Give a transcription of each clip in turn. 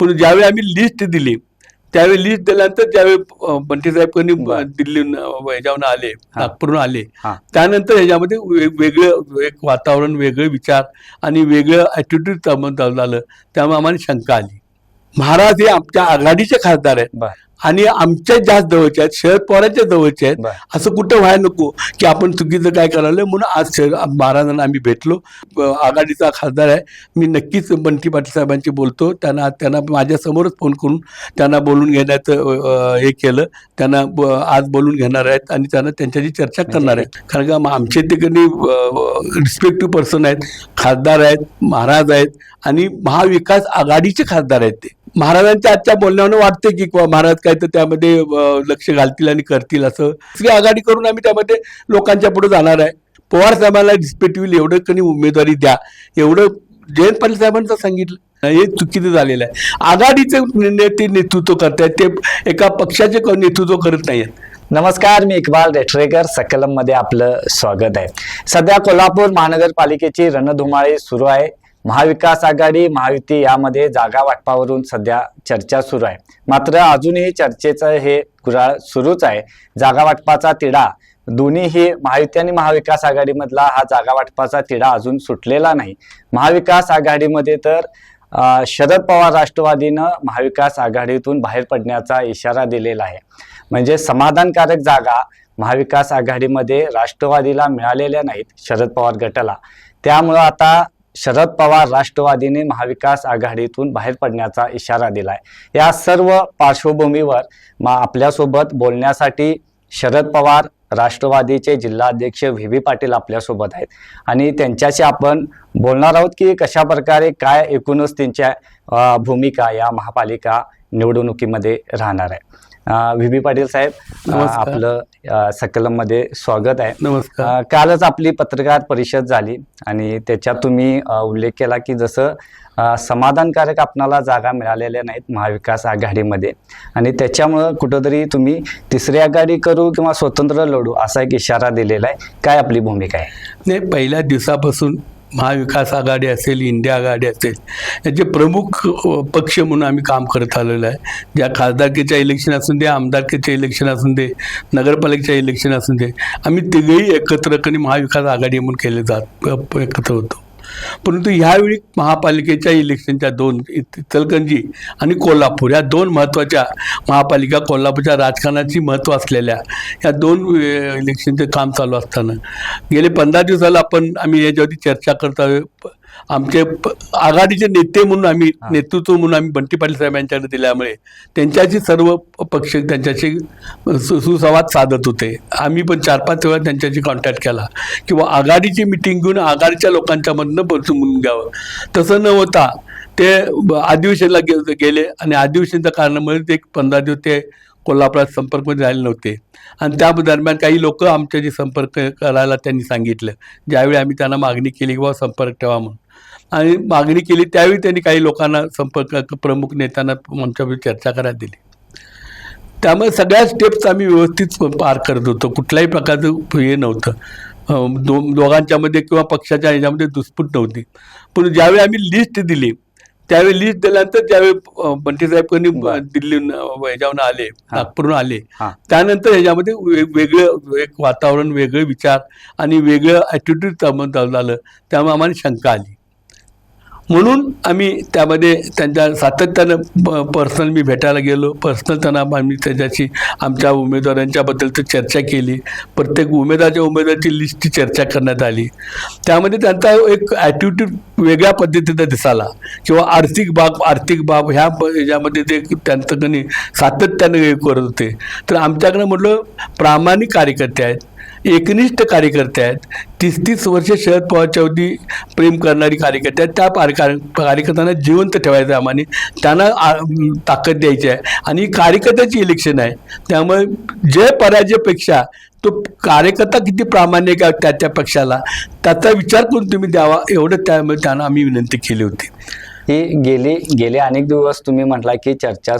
पण ज्यावेळी आम्ही लिस्ट दिली त्यावेळी लिस्ट दिल्यानंतर ज्यावेळी बंटी साहेबांनी बरं. दिल्लीहून अं, ह्याच्यावरून आले नागपूरहून आले. त्यानंतर ह्याच्यामध्ये वेगळं एक वातावरण वेगळे विचार आणि वेगळं ॲटिट्यूड झालं. त्यामुळे आम्हाला शंका आली. महाराज हे आमच्या आघाडीचे खासदार आहेत. आणि आमच्या जास्त जवळचे आहेत शरद पवारांच्या जवळचे आहेत असं कुठं व्हायला नको की आपण चुकीचं काय करायला म्हणून आज शहर महाराजांना आम्ही भेटलो. आघाडीचा खासदार आहे. मी नक्कीच बंटी पाटील साहेबांची बोलतो. त्यांना त्यांना माझ्यासमोरच फोन करून त्यांना बोलून घेण्याचं हे केलं. त्यांना ब- आज बोलून घेणार आहेत आणि त्यांना त्यांच्याशी चर्चा करणार आहेत. कारण का आमचे तिकडे रिस्पेक्टिव्ह पर्सन आहेत खासदार आहेत महाराज आहेत आणि महाविकास आघाडीचे खासदार आहेत ते. महाराजांच्या आजच्या बोलण्यावर वाटते की किंवा महाराज काय तर त्यामध्ये लक्ष घालतील आणि करतील असं. दुसरी आघाडी करून आम्ही त्यामध्ये लोकांच्या पुढे जाणार आहे. पवार साहेबांना रिस्पेक्टिव्हली एवढं कधी उमेदवारी द्या. एवढं जयंत पाटील साहेबांचं सांगितलं. हे चुकीचं झालेलं आहे. आघाडीचे नेते नेतृत्व करतायत. ते एका पक्षाचे नेतृत्व करत नाहीत नमस्कार मी इक्बाल रेठरेकर सकलममध्ये आपलं स्वागत आहे. सध्या कोल्हापूर महानगरपालिकेची रणधुमाळी सुरू आहे. महाविकास आघाडी महायुती यामध्ये जागा वाटपावरून सध्या चर्चा सुरू आहे. मात्र अजूनही चर्चेचं हे कुराळ सुरूच आहे. जागा वाटपाचा तिढा दोन्हीही महायुती आणि महाविकास आघाडीमधला हा जागा वाटपाचा तिढा अजून सुटलेला नाही. महाविकास आघाडीमध्ये तर शरद पवार राष्ट्रवादीनं महाविकास आघाडीतून बाहेर पडण्याचा इशारा दिलेला आहे. म्हणजे समाधानकारक जागा महाविकास आघाडीमध्ये राष्ट्रवादीला मिळालेल्या नाहीत शरद पवार गटाला. त्यामुळं आता शरद पवार राष्ट्रवादीने महाविकास आघाडीतून बाहेर पडण्याचा इशारा दिलाय. या सर्व पार्श्वभूमीवर मा आपल्यासोबत बोलण्यासाठी शरद पवार राष्ट्रवादीचे जिल्हाध्यक्ष व्ही. व्ही. पाटील आपल्यासोबत आहेत. आणि त्यांच्याशी आपण बोलणार आहोत की कशा प्रकारे काय एकूणच त्यांच्या भूमिका या महापालिका निवडणुकीमध्ये राहणार आहे. व्ही. व्ही पाटील साहेब. आपलं अ, सकलममध्ये स्वागत आहे. नमस्कार. कालच आपली पत्रकार परिषद झाली आणि त्याच्यात तुम्ही उल्लेख केला की जसं समाधानकारक आपणाला जागा मिळालेल्या नाहीत महाविकास आघाडीमध्ये. आणि त्याच्यामुळं कुठंतरी तुम्ही तिसरी आघाडी करू किंवा स्वतंत्र लढू असा एक इशारा दिलेला आहे. काय आपली भूमिका आहे? नाही पहिल्या दिवसापासून महाविकास आघाडी असेल इंडिया आघाडी असेल याचे प्रमुख पक्ष म्हणून आम्ही काम करत आलेलो आहे. ज्या खासदारकीच्या इलेक्शन असून दे आमदारकीचे इलेक्शन असून दे नगरपालिकेच्या इलेक्शन असून दे आम्ही तिघेही एकत्र कधी महाविकास आघाडी म्हणून केले जात एकत्र होतो. परंतु ह्यावेळी महापालिकेच्या इलेक्शनच्या दोन इत- इचलकरंजी आणि कोल्हापूर या दोन महत्त्वाच्या महापालिका कोल्हापूरच्या राजकारणाची महत्त्व असलेल्या या दोन इलेक्शनचे काम चालू असताना. गेले पंधरा दिवसाला आपण आम्ही याच्यावरती चर्चा करता आमचे आघाडीचे नेते म्हणून आम्ही. नेतृत्व म्हणून आम्ही बंटी पाटील साहेब यांच्याकडे दिल्यामुळे त्यांच्याशी सर्व पक्ष त्यांच्याशी सुसंवाद साधत होते. आम्ही पण चार पाच वेळा त्यांच्याशी कॉन्टॅक्ट केला. किंवा आघाडीची मिटिंग घेऊन आघाडीच्या लोकांच्या मधनं बसून घ्यावं. तसं न होता ते अधिवेशनला गे गेले आणि अधिवेशनच्या कारणामुळे ते एक पंधरा दिवस ते कोल्हापुरात संपर्कमध्ये राहिले नव्हते. आणि त्या दरम्यान काही लोक आमच्याशी संपर्क करायला त्यांनी सांगितलं. ज्यावेळी आम्ही त्यांना मागणी केली की बाबा संपर्क ठेवा म्हणून. आणि मागणी केली त्यावेळी त्यांनी काही लोकांना संपर्क प्रमुख नेत्यांना आमच्यावर चर्चा करायला दिली. त्यामुळे सगळ्या स्टेप्स आम्ही व्यवस्थित पार करत होतो. कुठल्याही प्रकारचं हे नव्हतं. दो दोघांच्यामध्ये किंवा पक्षाच्या ह्याच्यामध्ये दुस्पूट नव्हती. पण ज्यावेळी आम्ही लिस्ट दिली त्यावेळी लिस्ट दिल्यानंतर ज्यावेळी बंटी साहेबांनी बरं. दिल्लीहून अं, ह्याच्यावरून आले. नागपूरहून आले त्यानंतर ह्याच्यामध्ये वेगळं एक वातावरण वेगळे विचार आणि वेगळं ॲटिट्यूड झालं. त्यामुळे आम्हाला शंका आली. म्हणून आम्ही त्यामध्ये त्यांच्या सातत्यानं पर्सनल मी भेटायला गेलो. पर्सनल त्यांना आम्ही त्याच्याशी आमच्या उमेदवारांच्याबद्दल तर चर्चा केली. प्रत्येक उमेदवाराच्या उमेदवाराची लिस्टची चर्चा करण्यात आली. त्यामध्ये त्यांचा एक ॲटिट्यूड वेगळ्या पद्धतीचा दिसाला किंवा आर्थिक बाब आर्थिक बाब ह्या ब- ह्याच्यामध्ये ते त्यांचं कणी सातत्यानं हे करत होते. तर आमच्याकडे म्हटलं प्रामाणिक कार्यकर्ते आहेत. एकनिष्ठ कार्यकर्ते आहेत. तीस तीस वर्ष शरद पवारच्या अवधी प्रेम करणारी कार्यकर्ते आहेत. त्या पार- कार्यकर्त्यांना जिवंत ठेवायचं आम्हाने. त्यांना ताकद द्यायची आहे. आणि कार्यकर्त्याची इलेक्शन आहे. त्यामुळे जय पराजयपेक्षा तो कार्यकर्ता किती प्रामाणिक आहे त्या त्या पक्षाला त्याचा विचार करून तुम्ही द्यावा. एवढं त्यामुळे त्यांना आम्ही विनंती केली होती. ही गेली गेले अनेक दिवस तुम्ही म्हटला की चर्चा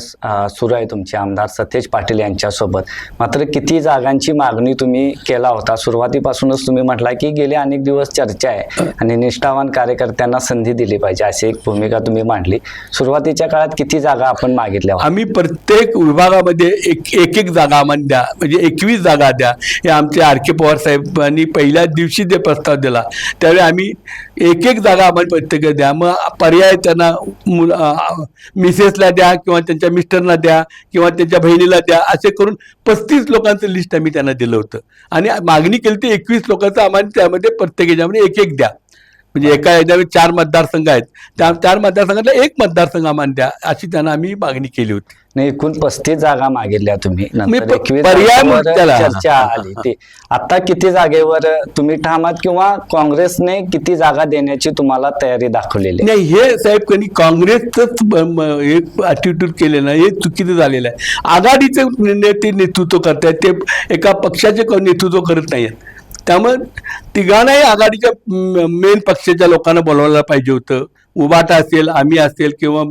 सुरू आहे तुमची. आमदार सतेज पाटील यांच्यासोबत. मात्र किती जागांची मागणी तुम्ही केला होता? सुरुवातीपासूनच तुम्ही म्हटला की गेले अनेक दिवस चर्चा आहे आणि निष्ठावान कार्यकर्त्यांना संधी दिली पाहिजे अशी एक भूमिका तुम्ही मांडली. सुरुवातीच्या काळात किती जागा आपण मागितल्या आम्ही प्रत्येक विभागामध्ये एक एक एक जागा आम्हाला द्या. म्हणजे एकवीस जागा द्या. हे आमचे आर के पवार साहेबांनी पहिल्या दिवशी जे प्रस्ताव दिला त्यावेळी आम्ही एक एक जागा आम्हाला प्रत्येक द्या. मग पर्याय त्यांना मुल मिसेसला द्या किंवा त्यांच्या मिस्टरना द्या किंवा त्यांच्या बहिणीला द्या असे करून पस्तीस लोकांचं लिस्ट आम्ही त्यांना दिलं होतं. आणि मागणी केली ती एकवीस लोकांचं आम्हाला त्यामध्ये प्रत्येक याच्यामध्ये एक एक द्या. म्हणजे एका याच्यामध्ये चार मतदारसंघ आहेत. त्या चार मतदारसंघातला एक मतदारसंघ आम्हाला द्या अशी त्यांना आम्ही मागणी केली होती. नाही एकूण पस्तीस जागा मागितल्या तुम्ही. मी नंतर प- 21 पर्याय जागेवर म्हणून त्याला- चर्चा आली. ती आता किती जागेवर तुम्ही ठामात किंवा काँग्रेसने किती जागा देण्याची तुम्हाला तयारी दाखवलेली आहे? नाही हे साहेब कधी काँग्रेसच हे ॲटिट्यूड केले ना हे चुकीचं झालेलं आहे. आघाडीचे निर्णय ते नेतृत्व करतायत ते एका पक्षाचे क- नेतृत्व करत नाहीत त्यामुळे तिघांनाही आघाडीच्या मेन पक्षाच्या लोकांना बोलवायला पाहिजे होतं. उबाटा असेल आम्ही असेल किंवा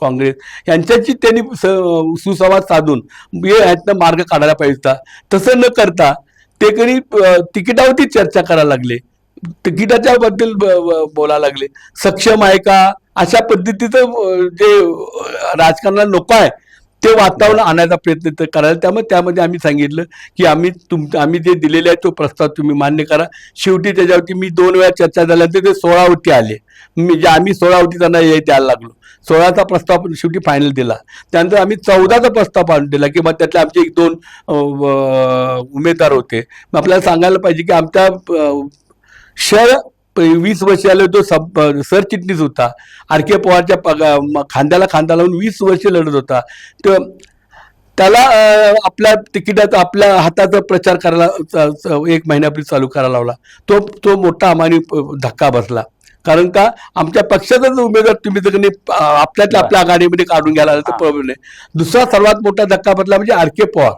काँग्रेस यांच्याशी त्यांनी स- सुसंवाद साधून यातनं मार्ग काढायला पाहिजे होता. तसं न करता ते कधी तिकिटावरती चर्चा करायला लागले. तिकिटाच्या बद्दल ब- ब- बोलायला लागले. सक्षम आहे का? अशा पद्धतीचं जे राजकारणाला नको आहे ते वातावरण आणायचा प्रयत्न तर करायला त्यामुळे त्यामध्ये आम्ही सांगितलं की आम्ही तुम आम्ही जे दिलेले आहे तो प्रस्ताव तुम्ही मान्य करा. शेवटी त्याच्यावरती मी दोन वेळा चर्चा झाल्यानंतर ते सोळावरती आले. म्हणजे आम्ही सोळावरती त्यांना हे द्यायला लागलो. सोळाचा प्रस्ताव आपण शेवटी फायनल दिला. त्यानंतर आम्ही चौदाचा प्रस्ताव आणून दिला की मग त्यातले आमचे एक दोन उमेदवार होते. मग आपल्याला सांगायला पाहिजे की आमच्या शहर वीस वर्ष आले तो सब सरचिटणीस होता. आर के पवारच्या पगा- खांद्याला खांदा लावून वीस वर्ष लढत होता. तो त्याला आपल्या तिकिटाचा आपल्या हाताचा प्रचार करायला एक महिन्यापूर्वी चालू करायला लावला. तो तो मोठा आम्हाला प- धक्का बसला. कारण का आमच्या पक्षाचा जो उमेदवार तुम्ही जर नाही, आपल्यातल्या आपल्या आघाडीमध्ये काढून घ्यायला तर. प्रॉब्लेम नाही. दुसरा सर्वात मोठा धक्का बसला म्हणजे आर के पवार.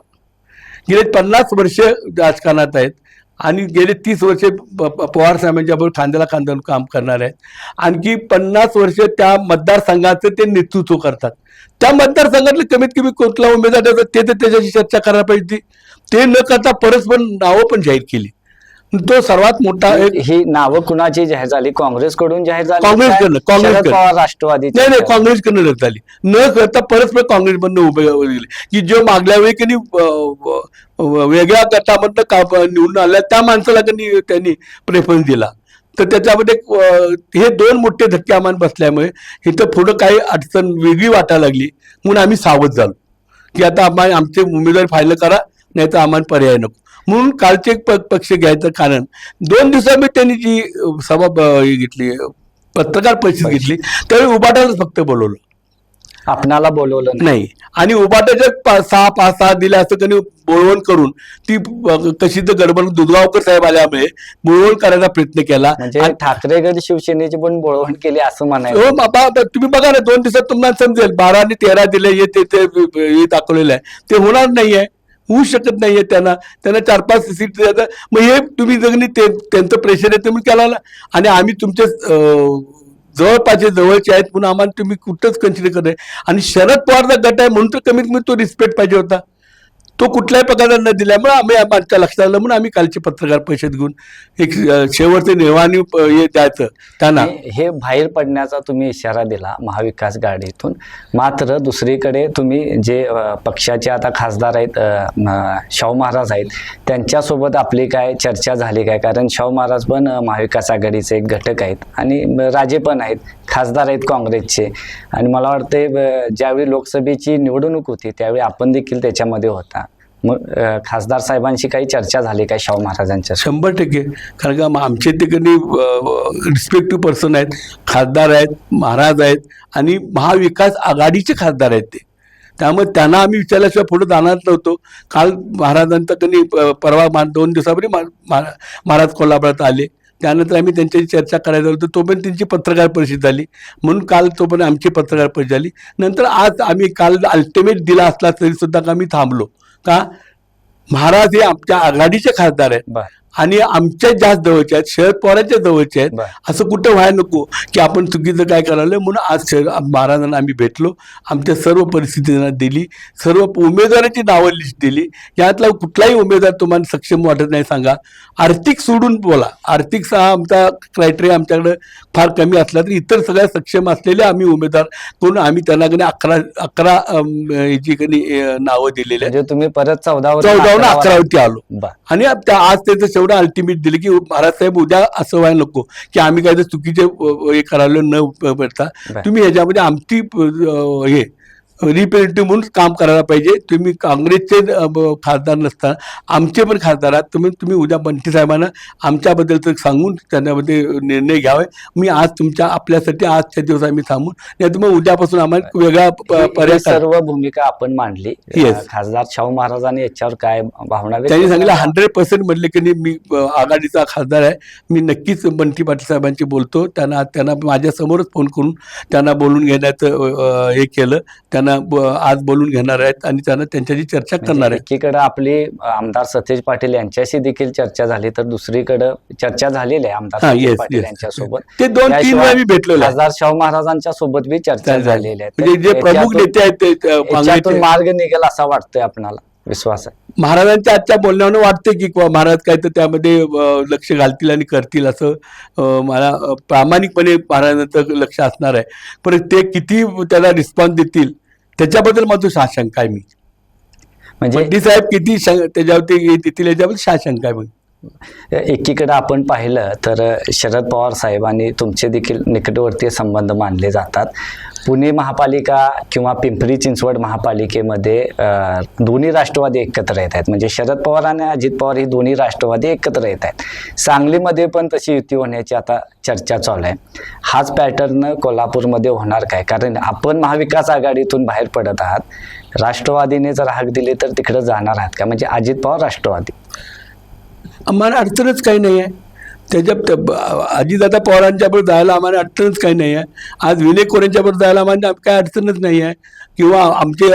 गेले पन्नास वर्ष राजकारणात आहेत. आणि गेले तीस वर्षे प- प- पवार साहेबांच्या बरोबर खांद्याला काम करणार आहेत. आणखी पन्नास वर्ष त्या मतदारसंघाचं ते नेतृत्व करतात. त्या मतदारसंघातले कमीत कमी कुठला उमेदवार ते तर त्याच्याशी चर्चा करायला पाहिजे. ते न करता परस्पर नावं पण जाहीर केली. तो सर्वात मोठा एक ही नावं कुणाची जाहीर झाली? काँग्रेसकडून जाहीर झाली? काँग्रेसकडनं? शरद काँग्रेसकडनं. पवार राष्ट्रवादी नाही नाही काँग्रेसकडनं लढत झाली. न करता परस्पर काँग्रेसमधनं उभे गेले की जो मागल्या वेळी कधी वेगळ्या गटामधनं का निवडून आल्या त्या माणसाला कधी त्यांनी प्रेफरन्स दिला. तर त्याच्यामध्ये अं, हे दोन मोठे धक्के आम्हाला बसल्यामुळे इथं पुढं काही अडचण वेगळी वाटायला लागली. म्हणून आम्ही सावध झालो. की आता आम्हाला आमचे उमेदवार फायनल करा नाही तर आम्हाला पर्याय नको. म्हणून कालचे पक्ष घ्यायचं कारण दोन दिवसांनी त्यांनी जी सभा हे घेतली पत्रकार परिषद घेतली त्यावेळी उबाटाच फक्त बोलवलं. आपणाला बोलवलं नाही. आणि उबाटाच्या सहा पाच सहा दिल्या असं त्यांनी बोलवण करून ती कशी तर गडबड दुधगावकर साहेब आल्यामुळे बोलवण करायचा प्रयत्न केला. म्हणजे ठाकरे गट शिवसेनेची पण बोळवण केली असं म्हणायचं. हो तुम्ही बघा ना दोन दिवसात तुम्हाला समजेल बारा आणि तेरा दिले हे ते हे दाखवलेलं आहे. ते होणार नाहीये. होऊ शकत नाहीये त्यांना. त्यांना चार पाच सीट देतात मग हे तुम्ही जगणी ते त्यांचं प्रेशर आहे तुम्ही केला आणि आम्ही तुमच्या जवळपासचे जवळचे आहेत म्हणून आम्हाला तुम्ही कुठंच कन्सिडर करत आणि शरद पवारचा गट आहे म्हणून तर कमीत कमी तो रिस्पेक्ट पाहिजे होता. तो कुठल्याही प्रकारे न दिल्यामुळे आम्ही आमच्या लक्षात आलं. म्हणून आम्ही कालची पत्रकार परिषद घेऊन एक शेवटचे निर्वाणी हे द्यायचं. त्यांना हे बाहेर पडण्याचा तुम्ही इशारा दिला महाविकास आघाडीतून. मात्र दुसरीकडे तुम्ही जे पक्षाचे आता खासदार आहेत शाहू महाराज आहेत त्यांच्यासोबत आपली काय चर्चा झाली काय? कारण शाहू महाराज पण महाविकास आघाडीचे एक घटक आहेत आणि राजे पण आहेत खासदार आहेत काँग्रेसचे. आणि मला वाटते ज्यावेळी लोकसभेची निवडणूक होती त्यावेळी आपण देखील त्याच्यामध्ये होता. मग खासदार साहेबांशी काही चर्चा झाली काय शाहू महाराजांच्या? शंभर टक्के. कारण का मग आमचे तिकडे रिस्पेक्टिव्ह पर्सन आहेत खासदार आहेत महाराज आहेत आणि महाविकास आघाडीचे खासदार आहेत ते. त्यामुळे त्यांना आम्ही विचारल्याशिवाय पुढे जाणार नव्हतो. काल महाराजांचा त्यांनी परवा मा- दोन दिवसापूर्वी महाराज कोल्हापुरात आले. त्यानंतर आम्ही त्यांच्याशी चर्चा करायला होतो तोपर्यंत त्यांची पत्रकार परिषद झाली. म्हणून काल तोपर्यंत आमची पत्रकार परिषद झाली. नंतर आज आम्ही काल अल्टिमेट दिला असला तरी सुद्धा का आम्ही थांबलो. का महाराज हे आमच्या आघाडीचे खासदार आहेत. आणि आमच्या जास्त जवळचे आहेत शरद पवारांच्या जवळचे आहेत. असं कुठं व्हायला नको की आपण चुकीचं काय करायला म्हणून आज शरद महाराजांना आम्ही भेटलो आमच्या सर्व परिस्थितींना दिली सर्व उमेदवारांची नावं लिस्ट दिली. यातला कुठलाही उमेदवार तुम्हाला सक्षम वाटत नाही सांगा. आर्थिक सोडून बोला. आर्थिक हा आमचा क्रायटेरिया आमच्याकडे फार कमी असला तरी इतर सगळ्या सक्षम असलेले आम्ही उमेदवार करून आम्ही त्यांना कधी अकरा अकरा याची कधी नावं दिलेली आहेत. म्हणजे तुम्ही परत चौदावर चौदावरून अकरावरती आलो. आणि आज त्याचं शेवटं अल्टिमेट दिलं की महाराज साहेब उद्या असं व्हायला नको की आम्ही काय चुकीचे हे करायला न पडता. तुम्ही ह्याच्यामध्ये आमची हे रिप्रेझेंटेटिव्ह म्हणून काम करायला पाहिजे. तुम्ही काँग्रेसचे खासदार नसताना आमचे पण खासदार आहात. तुम्ही तुम्ही उद्या बंटी साहेबांना आमच्याबद्दल तर सांगून त्यांच्यामध्ये निर्णय घ्यावे. मी आज तुमच्या आपल्यासाठी आजच्या दिवस आम्ही थांबून नाही तर मग उद्यापासून आम्हाला वेगळा पर्याय. सर्व भूमिका आपण मांडली. खासदार शाहू महाराजांनी याच्यावर काय भावना त्यांनी सांगितलं? हंड्रेड पर्सेंट म्हणले की नाही मी आघाडीचा खासदार आहे. मी नक्कीच बंटी पाटील साहेबांशी बोलतो. त्यांना त्यांना माझ्यासमोरच फोन करून त्यांना बोलून घेण्याचं हे केलं. त्यांना ब- आज बोलून घेणार आहेत आणि त्यांना त्यांच्याशी चर्चा करणार म्हणजे आहे एकीकडे आपली आमदार सतेज पाटील यांच्याशी देखील चर्चा झाली तर दुसरीकडे चर्चा झालेली आहे आमदार पाटील. यांच्यासोबत. ते दोन तीन वेळा आहे. खासदार शाहू महाराजांच्या सोबत बी चर्चा झालेली आहे. म्हणजे जे प्रमुख नेते आहेत ते मार्ग निघेल असा वाटतोय आपणाला विश्वास आहे. महाराजांच्या आजच्या बोलण्यावर वाटते की किंवा महाराज काय तर त्यामध्ये लक्ष घालतील आणि करतील असं मला प्रामाणिकपणे महाराजांचं लक्ष असणार आहे. पण ते किती त्याला रिस्पॉन्स देतील त्याच्याबद्दल माझं साशंका आहे मी? म्हणजे बंटी साहेब किती त्याच्यावरती देतील याच्याबद्दल साशंका आहे मग एकीकडे आपण पाहिलं तर शरद पवार साहेब आणि तुमचे देखील निकटवर्तीय संबंध मानले जातात. पुणे महापालिका किंवा पिंपरी चिंचवड महापालिकेमध्ये दोन्ही राष्ट्रवादी एकत्र येत आहेत. म्हणजे शरद पवार आणि अजित पवार ही दोन्ही राष्ट्रवादी एकत्र येत आहेत. सांगलीमध्ये पण तशी युती होण्याची आता चर्चा चालू आहे. हाच पॅटर्न कोल्हापूरमध्ये होणार काय? कारण आपण महाविकास आघाडीतून बाहेर पडत आहात. राष्ट्रवादीने जर हाक दिली तर तिकडे जाणार आहात का? म्हणजे अजित पवार राष्ट्रवादी. आम्हाला अडचणच काही नाही आहे त्याच्यात अजितदादा पवारांच्याबरोबर जायला आम्हाला अडचणच काही नाही आहे आज विनय कोरेंच्याबरोबर जायला आम्हाला काय अडचणच नाही आहे किंवा आमचे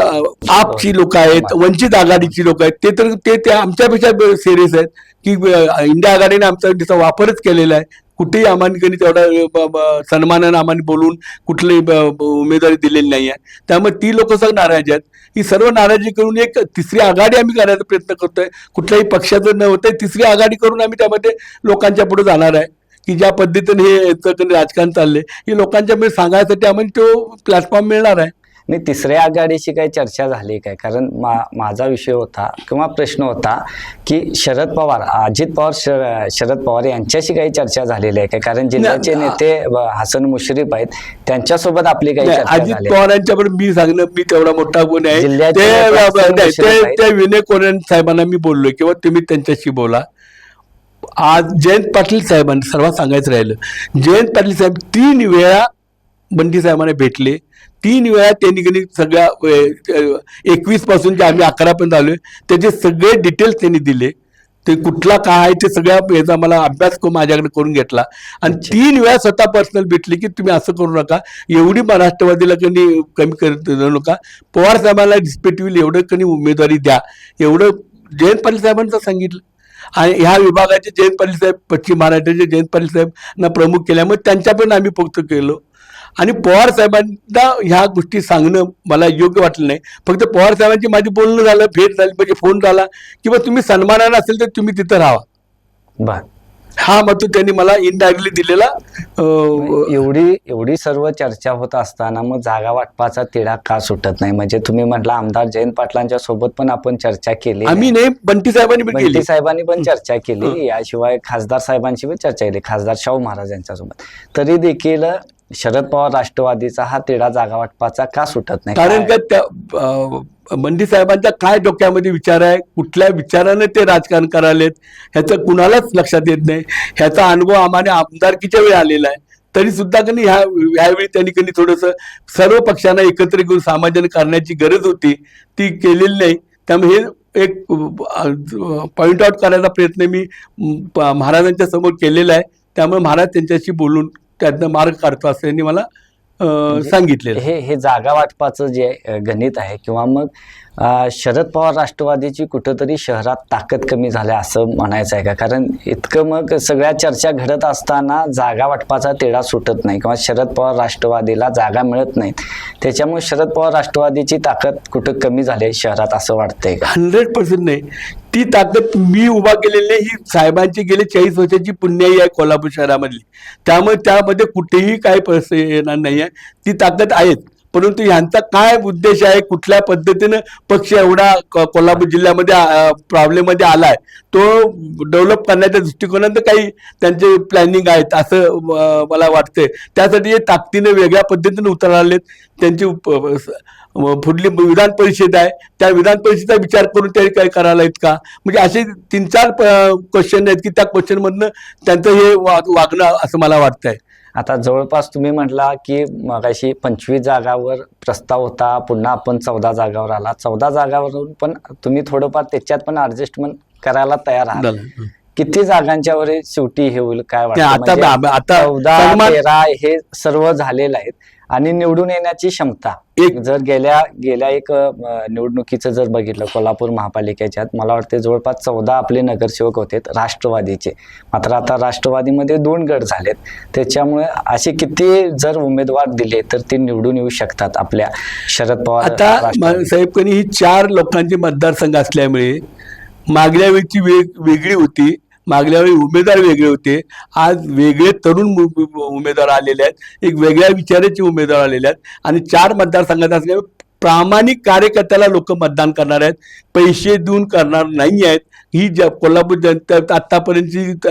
आपची लोक आहेत वंचित आघाडीची लोक आहेत ते तर ते ते आमच्यापेक्षा सिरियस आहेत. की इंडिया आघाडीने आमचा त्याचा वापरच केलेला आहे. कुठेही आम्हाला कधी तेवढा ब- ब- सन्मानानं आम्हाला बोलून कुठलीही ब- ब- उमेदवारी दिलेली नाही आहे. त्यामुळे ती लोक सगळं नाराज आहेत. ही सर्व नाराजी करून एक तिसरी आघाडी आम्ही करायचा प्रयत्न करतोय. कुठल्याही पक्षाचं न होतं तिसरी आघाडी करून आम्ही त्यामध्ये लोकांच्या पुढे जाणार आहे. की ज्या पद्धतीने हे राजकारण चाललंय हे लोकांच्या सांगायसाठी आम्हाला तो प्लॅटफॉर्म मिळणार आहे. नाही तिसऱ्या आघाडीची काही चर्चा झाली काय? कारण मा माझा विषय होता किंवा प्रश्न होता की शरद पवार अजित पवार शर- शरद पवार यांच्याशी काही चर्चा झालेली आहे काय? कारण जिल्ह्याचे नेते हसन मुश्रीफ आहेत त्यांच्यासोबत आपली काही अजित? पवारांच्या बरोबर मी सांगणं मी तेवढा मोठा गुण आहे. जिल्ह्याचे विनय कोरेन साहेबांना मी बोललोय किंवा तुम्ही त्यांच्याशी बोला. आज जयंत पाटील साहेबांनी सर्वात सांगायचं राहिलं. जयंत पाटील साहेब तीन वेळा बंटी साहेबांना भेटले. तीन वेळा त्यांनी सगळ्या एकवीसपासून जे आम्ही अकरा पर्यंत आलोय. त्याचे सगळे डिटेल्स त्यांनी दिले. ते कुठला काय आहे ते सगळ्या याचा मला अभ्यास माझ्याकडे करून घेतला. आणि तीन वेळा स्वतः पर्सनल भेटले की तुम्ही असं करू नका. एवढी महाराष्ट्रवादीला कधी कमी करत नका. पवार साहेबांना रिस्पेक्टिव्हली एवढं कधी उमेदवारी द्या. एवढं जयंत पाटील साहेबांचं सांगितलं. आणि ह्या विभागाचे जयंत पाटील साहेब पश्चिम महाराष्ट्राचे जयंत पाटील साहेबांना प्रमुख केल्यामुळे त्यांच्यापर्यंत आम्ही पोक्त केलो. आणि पवार साहेबांना ह्या गोष्टी सांगणं मला योग्य वाटलं नाही. फक्त पवार साहेबांची माझी बोलणं झालं भेट झाली म्हणजे फोन झाला किंवा तुम्ही सन्मानानं असेल तर तुम्ही तिथं राहा. बर. हा मत त्यांनी मला इनडायरेक्टली दिलेला अं, एवढी एवढी सर्व चर्चा होत असताना मग जागा वाटपाचा तिढा का सुटत नाही? म्हणजे तुम्ही म्हटलं आमदार जयंत पाटलांच्या सोबत पण आपण चर्चा केली. आम्ही नाही. बंटी साहेबांनी बंटी साहेबांनी पण चर्चा केली. याशिवाय खासदार साहेबांची पण चर्चा केली. खासदार शाहू महाराज यांच्यासोबत तरी देखील शरद पवार राष्ट्रवादीचा हा तिढा जागा वाटपाचा का सुटत नाही? कारण? का त्या बंडी साहेबांच्या काय डोक्यामध्ये विचार आहे? कुठल्या विचाराने ते राजकारण करायलेत ह्याचं कुणालाच लक्षात येत नाही. ह्याचा अनुभव आम्हाला आमदारकीच्या वेळी आलेला आहे. तरी सुद्धा कधी ह्या ह्यावेळी त्यांनी कधी थोडस सर्व पक्षांना एकत्र घेऊन सामाजन करण्याची गरज होती. ती केलेली नाही. त्यामुळे हे एक पॉइंट आउट करायचा प्रयत्न मी महाराजांच्या समोर केलेला आहे. त्यामुळे महाराज त्यांच्याशी बोलून त्यातनं मार्ग काढतो असं त्यांनी मला सांगितलेलं आहे. हे हे जागा वाटपाचं जे गणित आहे किंवा मग शरद पवार राष्ट्रवादीची कुठंतरी शहरात ताकद कमी झाल्या असं म्हणायचं आहे का? कारण इतकं मग सगळ्या चर्चा घडत असताना जागा वाटपाचा तेढा सुटत नाही किंवा शरद पवार राष्ट्रवादीला जागा मिळत नाहीत. त्याच्यामुळे शरद पवार राष्ट्रवादीची ताकद कुठं कमी झाली आहे शहरात असं वाटतंय हंड्रेड पर्सेंट नाही. ती ताकद मी उभा केलेली ही साहेबांची गेली चाळीस वर्षाची पुण्याई आहे कोल्हापूर शहरामधली. त्यामुळे त्यामध्ये कुठेही काही पैसे येणार नाही आहे ती ताकद आहेत परंतु ह्यांचा काय उद्देश आहे कुठल्या पद्धतीनं पक्ष एवढा क- कोल्हापूर जिल्ह्यामध्ये प्रॉब्लेममध्ये आलाय तो डेव्हलप करण्याच्या दृष्टिकोनात काही त्यांचे प्लॅनिंग आहेत असं मला वाटतंय. त्यासाठी हे ताकदीने वेगळ्या पद्धतीने उतरलेत. त्यांची पुढली विधान परिषद आहे. त्या विधान परिषदेचा विचार करून ते काही करायला आहेत का? म्हणजे असे तीन चार क्वेश्चन आहेत की त्या क्वेश्चनमधनं त्यांचं हे वा- वागणं असं मला वाटतंय. आता जवळपास तुम्ही म्हटला की मगाशी पंचवीस जागावर प्रस्ताव होता पुन्हा आपण चौदा जागावर आला. चौदा जागावरून पण तुम्ही थोडंफार त्याच्यात पण ऍडजस्टमेंट करायला तयार आहात. किती जागांच्या वर शेवटी हे होईल काय ते आता वाटतं म्हणजे आता चौदा तेरा हे सर्व झालेलं आहेत. आणि निवडून येण्याची क्षमता. एक- जर गेल्या गेल्या एक निवडणुकीचं जर बघितलं कोल्हापूर महापालिकेच्यात मला वाटते जवळपास चौदा आपले नगरसेवक होते राष्ट्रवादीचे. मात्र आता राष्ट्रवादीमध्ये दोन गट झालेत. त्याच्यामुळे असे किती जर उमेदवार दिले तर ते निवडून येऊ शकतात आपल्या शरद पवार आता साहेब कनी ही चार लोकांचे मतदारसंघ असल्यामुळे मागल्या वेळची वेग वेगळी होती. मागल्या वेळी उमेदवार वेगळे होते. आज वेगळे तरुण उमेदवार आलेले आहेत. एक वेगळ्या विचाराचे उमेदवार आलेले आहेत. आणि चार मतदारसंघात असल्यामुळे प्रामाणिक कार्यकर्त्याला लोक मतदान करणार आहेत. पैसे देऊन करणार नाही आहेत ही ज कोल्हापूर जनता आतापर्यंतची त-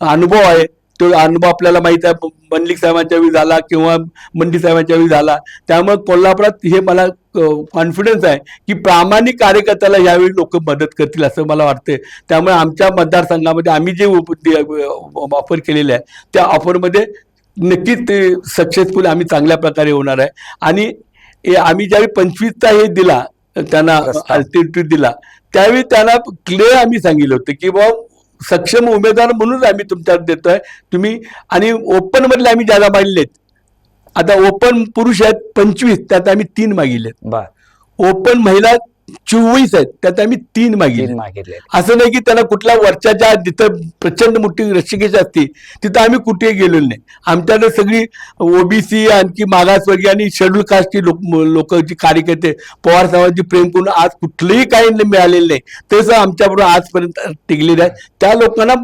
अनुभव आहे. तो अनुभव आपल्याला माहीत आहे. मंडलिक साहेबांच्या वेळी झाला किंवा मंडी साहेबांच्या वेळी झाला. त्यामुळे कोल्हापुरात हे मला कॉन्फिडन्स आहे की प्रामाणिक कार्यकर्त्याला यावेळी लोक मदत करतील असं मला वाटतंय. त्यामुळे आमच्या मतदारसंघामध्ये आम्ही जे ऑफर केलेले आहे त्या ऑफरमध्ये नक्कीच ते सक्सेसफुल आम्ही चांगल्या प्रकारे होणार आहे. आणि आम्ही ज्यावेळी पंचवीसचा हे दिला त्यांना दिला त्यावेळी त्यांना क्लिअर आम्ही सांगितलं होतं की बाबा सक्षम उमेदवार म्हणून आम्ही तुमच्यात देतोय. तुम्ही आणि ओपन मधले आम्ही ज्यादा मागलेत आता ओपन पुरुष आहेत पंचवीस त्यात आम्ही तीन मागितलेत बर. ओपन महिला चोवीस आहेत. त्यात आम्ही तीन मागितले. असं नाही की त्यांना कुठल्या वरच्या जिथं प्रचंड मोठी रसिकेश असते तिथं आम्ही कुठेही गेलेलो नाही. आमच्याकडे सगळी ओबीसी आणखी मागासवर्गीय आणि शेड्यूल कास्टची लोक लोक जी कार्यकर्ते पवार साहेबांची प्रेम करून आज कुठलंही काही मिळालेलं नाही. तसं आमच्याबरोबर आजपर्यंत टिकलेलं आहे त्या लोकांना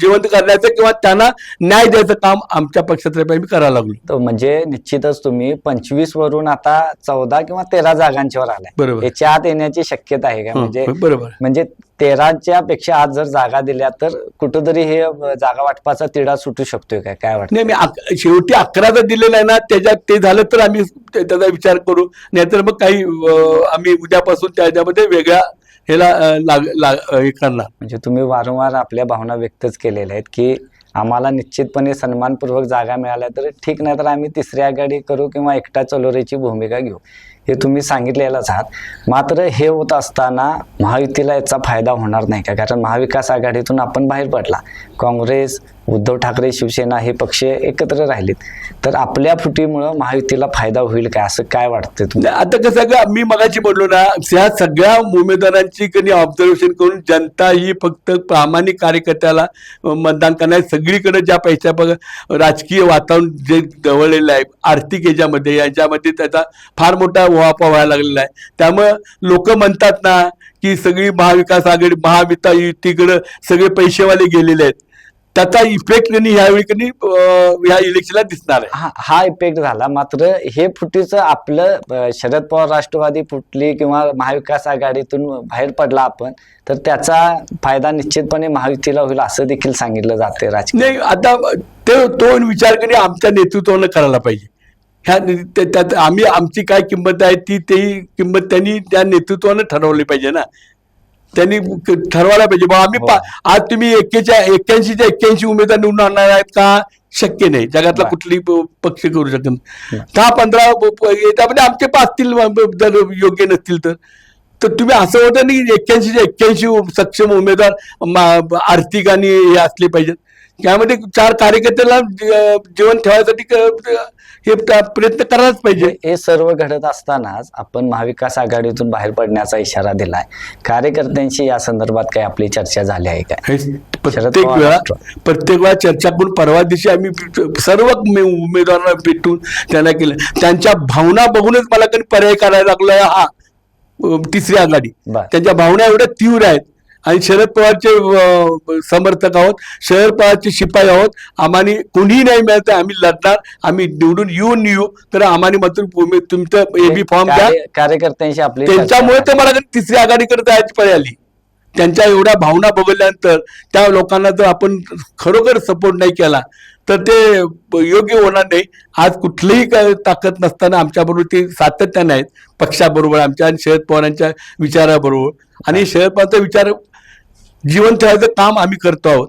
जिवंत करण्याचं किंवा त्यांना न्याय द्यायचं काम आमच्या पक्षातर्फे आम्ही करायला लागलो. म्हणजे निश्चितच तुम्ही पंचवीस वरून आता चौदा किंवा तेरा जागांच्यावर आलाय. बरोबर. याच्या आत येण्याची शक्यता आहे का? म्हणजे बरोबर. म्हणजे तेराच्या पेक्षा आज जर जागा दिल्या तर कुठंतरी हे जागा वाटपाचा तिढा सुटू शकतोय का? काय वाटतं? नाही शेवटी अकराचा दिलेला आहे ना त्याच्यात ते झालं तर आम्ही त्याचा विचार करू. नाहीतर मग काही आम्ही उद्यापासून त्याच्यामध्ये वेगळ्या ह्याला लाग लाग- हे करणार. म्हणजे तुम्ही वारंवार आपल्या भावना व्यक्तच केलेल्या आहेत की आम्हाला निश्चितपणे सन्मानपूर्वक जागा मिळाल्या तर ठीक नाही तर आम्ही तिसरी आघाडी करू किंवा एकटा चलोरीची भूमिका घेऊ. हे तुम्ही सांगितलेलंच आहात. मात्र हे होत असताना महायुतीला याचा फायदा होणार नाही का? कारण महाविकास आघाडीतून आपण बाहेर पडला. काँग्रेस उद्धव ठाकरे शिवसेना हे पक्ष एकत्र राहिलेत. तर आपल्या फुटीमुळं महायुतीला फायदा होईल काय? असं काय वाटतं तुम्ही आता कसं का? मी मगाशी बोललो ना ह्या सगळ्या उमेदवारांची कधी ऑब्झर्वेशन करून जनता ही फक्त प्रामाणिक कार्यकर्त्याला मतदान करणार सगळीकडे ज्या पैशा बघ राजकीय वातावरण जे जवळलेलं आहे आर्थिक याच्यामध्ये याच्यामध्ये त्याचा फार मोठा वापा व्हायला लागलेला आहे. त्यामुळं लोक म्हणतात ना की सगळी महाविकास आघाडी महाविता युतीकडं सगळे पैसेवाले गेलेले आहेत. त्याचा इफेक्ट अं, ह्या इलेक्शनला दिसणार आहे. हा हा इफेक्ट झाला. मात्र हे फुटीचं आपलं शरद पवार राष्ट्रवादी फुटली किंवा महाविकास आघाडीतून बाहेर पडला आपण तर त्याचा फायदा निश्चितपणे महायुतीला होईल असं देखील सांगितलं जाते राजकीय. नाही आता ते तो विचार कधी आमच्या नेतृत्वानं करायला पाहिजे. ह्या ते- त्यात आम्ही आमची काय किंमत आहे ती तेही किंमत त्यांनी त्या नेतृत्वानं ठरवली पाहिजे ना. त्यांनी ठरवायला पाहिजे. बा आम्ही पा- आज तुम्ही एक्केच्या एक्क्याऐंशीच्या एक्क्याऐंशी उमेदवार निवडून आणणार आहेत का? शक्य नाही. जगातला. कुठली पक्ष करू शकत नाही. दहा पंधरा प- याच्यामध्ये आमचे पाचतील जर योग्य नसतील तर. तर तुम्ही असं होतं नाही एक्क्याऐंशीच्या एक्क्याऐंशी सक्षम उमेदवार मा- आर्थिक आणि हे असले पाहिजेत. त्यामध्ये चार कार्यकर्त्याला जीवन ठेवायसाठी हे प्रयत्न करायलाच पाहिजे? हे सर्व घडत असतानाच आपण महाविकास आघाडीतून बाहेर पडण्याचा इशारा दिलाय. कार्यकर्त्यांशी या संदर्भात काही आपली चर्चा झाली आहे काय प्रत्येक वेळा. प्रत्येक वेळा चर्चा करून परवा दिवशी आम्ही सर्व उमे- उमेदवारांना भेटून त्यांना केलं. त्यांच्या भावना बघूनच मला कधी पर्याय करायला लागला हा तिसरी आघाडी. त्यांच्या भावना एवढ्या तीव्र आहेत. आणि शरद पवारचे समर्थक आहोत शरद पवारचे शिपाई आहोत. आम्हाला कोणीही नाही मिळत आम्ही लढणार आम्ही निवडून येऊन येऊ. तर आम्हाला मात्र तुमचं एबी फॉर्म द्या कार्य- कार्यकर्त्यांशी आपली त्यांच्यामुळे. तर मला तिसरी आघाडीकडे जायची पळी आली त्यांच्या एवढ्या भावना बघितल्यानंतर त्या लोकांना जर आपण खरोखर सपोर्ट नाही केला तर ते योग्य होणार नाही. आज कुठलीही काय ताकद नसताना आमच्याबरोबर ते सातत्याने आहेत पक्षाबरोबर आमच्या आणि शरद पवारांच्या विचाराबरोबर. आणि शरद पवारांचा विचार जीवन ठेवायचं काम आम्ही करतो आहोत.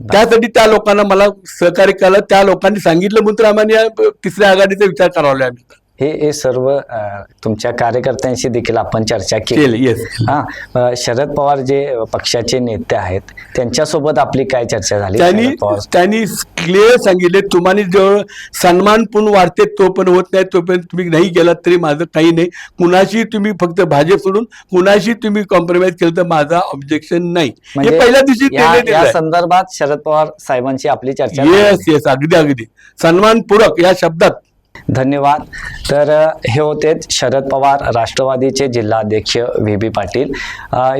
त्यासाठी त्या लोकांना मला सहकार्य केलं. त्या लोकांनी सांगितलं म्हणून आम्हाला तिसऱ्या आघाडीचा विचार करावा आम्ही हे हे सर्व तुमच्या कार्यकर्त्यांशी देखील आपण चर्चा केली. हा शरद पवार जे पक्षाचे नेते आहेत त्यांच्यासोबत आपली काय चर्चा झाली? त्यांनी त्यांनी क्लिअर सांगितले तुम्हाला जेव्हा सन्मानपूर्ण वाढते तो पण होत नाही तोपर्यंत तुम्ही नाही गेलात तरी माझं काही नाही. कुणाशी तुम्ही फक्त भाजप सोडून कुणाशी तुम्ही कॉम्प्रोमाइज केलं तर माझा ऑब्जेक्शन नाही. हे पहिल्या दिवशी म्हणजे या-. संदर्भात शरद पवार साहेबांची आपली चर्चा. येस येस अगदी अगदी. सन्मानपूर्वक या शब्दात धन्यवाद. तर हे होते शरद पवार राष्ट्रवादीचे जिल्हाध्यक्ष व्ही. बी. पाटील.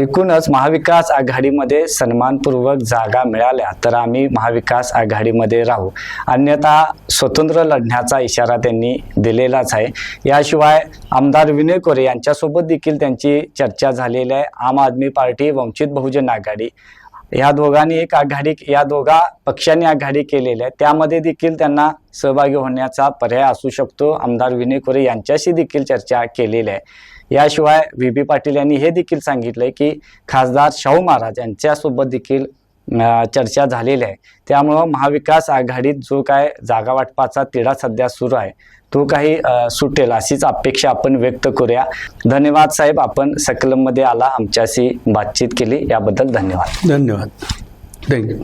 एकूणच महाविकास आघाडीमध्ये सन्मानपूर्वक जागा मिळाल्या तर आम्ही महाविकास आघाडीमध्ये राहू. अन्यथा स्वतंत्र लढण्याचा इशारा त्यांनी दिलेलाच आहे. याशिवाय आमदार विनय कोरे यांच्यासोबत देखील त्यांची चर्चा झालेली आहे. आम आदमी पार्टी वंचित बहुजन आघाडी. या दोघांनी एक आघाडी या दोघा पक्षांनी आघाडी केलेली आहे त्यामध्ये देखील त्यांना सहभागी होण्याचा पर्याय असू शकतो. आमदार विनय कोरे यांच्याशी देखील चर्चा केलेली आहे. याशिवाय व्ही. बी. पाटील यांनी हे देखील सांगितलंय की खासदार शाहू महाराज यांच्यासोबत देखील चर्चा झालेली आहे. त्यामुळं महाविकास आघाडीत जो काय जागा वाटपाचा तिढा सध्या सुरू आहे तो काही सुटेल अशीच अपेक्षा आपण व्यक्त करूया. धन्यवाद साहेब आपण सकलममध्ये आला आमच्याशी बातचीत केली. याबद्दल धन्यवाद. धन्यवाद. थँक्यू